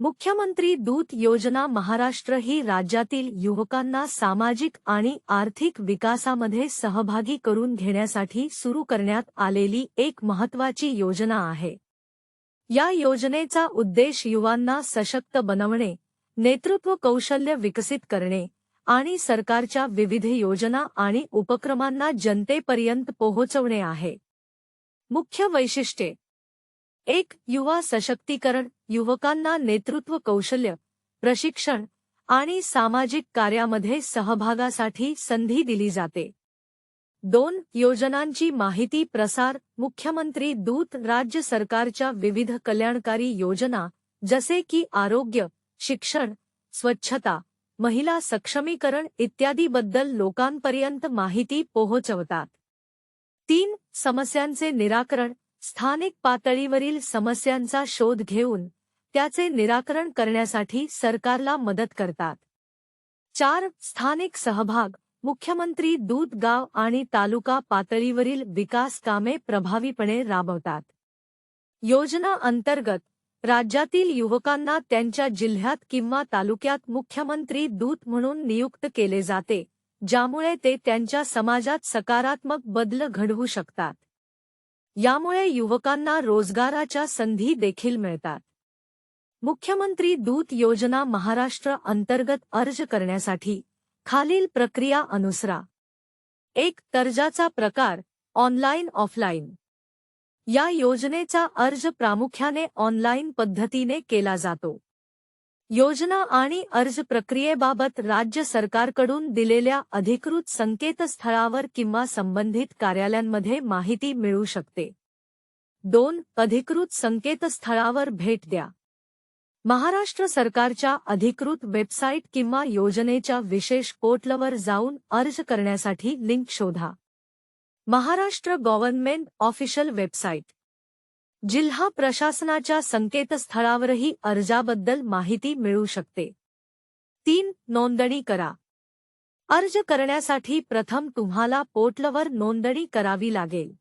मुख्यमंत्री दूत योजना महाराष्ट्र ही राज्यातील युवकांना सामाजिक आणि आर्थिक विकासामध्ये सहभागी करून घेण्यासाठी सुरू करण्यात आलेली एक महत्त्वाची योजना आहे. या योजनेचा उद्देश युवांना सशक्त बनवणे नेतृत्व कौशल्य विकसित करणे आणि सरकारच्या विविध योजना आणि उपक्रमांना जनतेपर्यंत पोहोचवणे आहे. मुख्य वैशिष्ट्ये. एक युवा सशक्तीकरण. युवकांना नेतृत्व कौशल्य प्रशिक्षण आणि सामाजिक कार्यामध्ये सहभागासाठी संधी दिली जाते. दोन योजनांची माहिती प्रसार मुख्यमंत्री दूत राज्य सरकारच्या विविध कल्याणकारी योजना जसे की आरोग्य शिक्षण स्वच्छता महिला सक्षमीकरण इत्यादीबद्दल लोकांपर्यंत माहिती पोहोचवतात. तीन समस्यांचे निराकरण स्थानिक पातळीवरील समस्यांचा शोध घेऊन त्याचे निराकरण करण्यासाठी सरकारला मदत करतात. चार स्थानिक सहभाग मुख्यमंत्री दूत गाव आणि तालुका पातळीवरील विकास कामे प्रभावीपणे राबवतात. योजना अंतर्गत राज्यातील युवकांना त्यांच्या जिल्ह्यात किंवा तालुक्यात मुख्यमंत्री दूत म्हणून नियुक्त केले जाते ज्यामुळे ते त्यांच्या समाजात सकारात्मक बदल घडवू शकतात. यामुळे युवकांना रोजगाराच्या संधी देखील मिळतात. मुख्यमंत्री दूत योजना महाराष्ट्र अंतर्गत अर्ज करण्यासाठी खालील प्रक्रिया अनुसरा. एक कर्जाचा प्रकार ऑनलाईन ऑफलाईन. या योजनेचा अर्ज प्रामुख्याने ऑनलाईन पद्धतीने केला जातो. योजना आणि अर्ज प्रक्रियेबाबत राज्य सरकारकडून दिलेल्या अधिकृत संकेतस्थळावर किंवा संबंधित कार्यालयांमध्ये माहिती मिळू शकते. दोन अधिकृत संकेतस्थळावर भेट द्या. महाराष्ट्र सरकारच्या अधिकृत वेबसाईट किंवा योजनेच्या विशेष पोर्टलवर जाऊन अर्ज करण्यासाठी लिंक शोधा. Maharashtra government official website. जिल्हा प्रशासनाच्या संकेतस्थळावरही अर्जाबद्दल माहिती मिळू शकते. तीन नोंदणी करा. अर्ज करण्यासाठी प्रथम तुम्हाला पोर्टलवर नोंदणी करावी लागेल.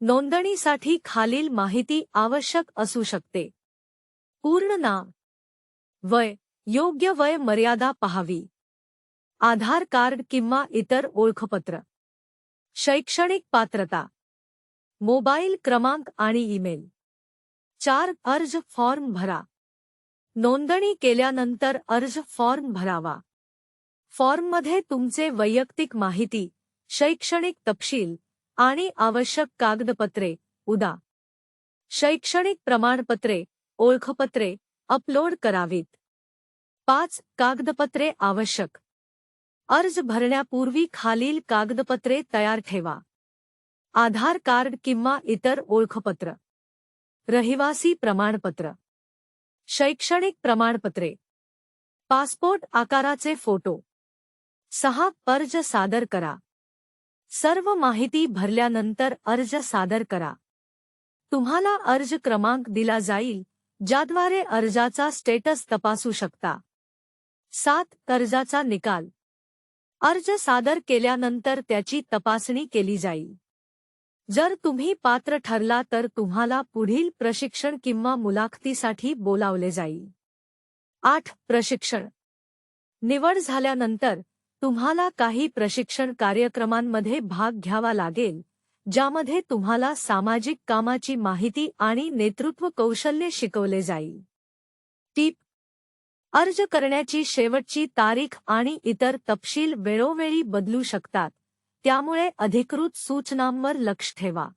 नोंदणीसाठी खालील माहिती आवश्यक असू शकते. पूर्ण नाव वय. योग्य वय मर्यादा पहावी. आधार कार्ड किंवा इतर ओळखपत्र. शैक्षणिक पात्रता. मोबाईल क्रमांक आणि ईमेल. चार अर्ज फॉर्म भरा. नोंदणी केल्यानंतर अर्ज फॉर्म भरावा. फॉर्ममध्ये तुमचे वैयक्तिक माहिती शैक्षणिक तपशील आणि आवश्यक कागदपत्रे उदा. शैक्षणिक प्रमाणपत्रे ओळखपत्रे अपलोड करावीत. पाच कागदपत्रे आवश्यक. अर्ज भरण्यापूर्वी खालील कागदपत्रे तयार ठेवा. आधार कार्ड किंवा इतर ओळखपत्र. रहिवासी प्रमाणपत्र. शैक्षणिक प्रमाणपत्रे. पासपोर्ट आकाराचे फोटो. सहा अर्ज सादर करा. सर्व माहिती भरल्यानंतर अर्ज सादर करा. तुम्हाला अर्ज क्रमांक दिला जाईल. ज्याद्वारे अर्जाचा स्टेटस तपासू शकता. सात कर्जाचा निकाल. अर्ज सादर केल्यानंतर त्याची तपासणी केली जाईल. जर तुम्ही पात्र ठरला तर तुम्हाला पुढील प्रशिक्षण किंवा मुलाखतीसाठी बोलावले जाईल. आठ प्रशिक्षण. निवड झाल्यानंतर तुम्हाला काही प्रशिक्षण कार्यक्रमांमध्ये भाग घ्यावा लागेल. ज्यामध्ये तुम्हाला सामाजिक कामाची माहिती आणि नेतृत्व कौशल्य शिकवले जाईल. टीप. अर्ज करण्याची शेवटची तारीख आणि इतर तपशील वेळोवेळी बदलू शकतात. त्यामुळे अधिकृत सूचनांवर लक्ष ठेवा.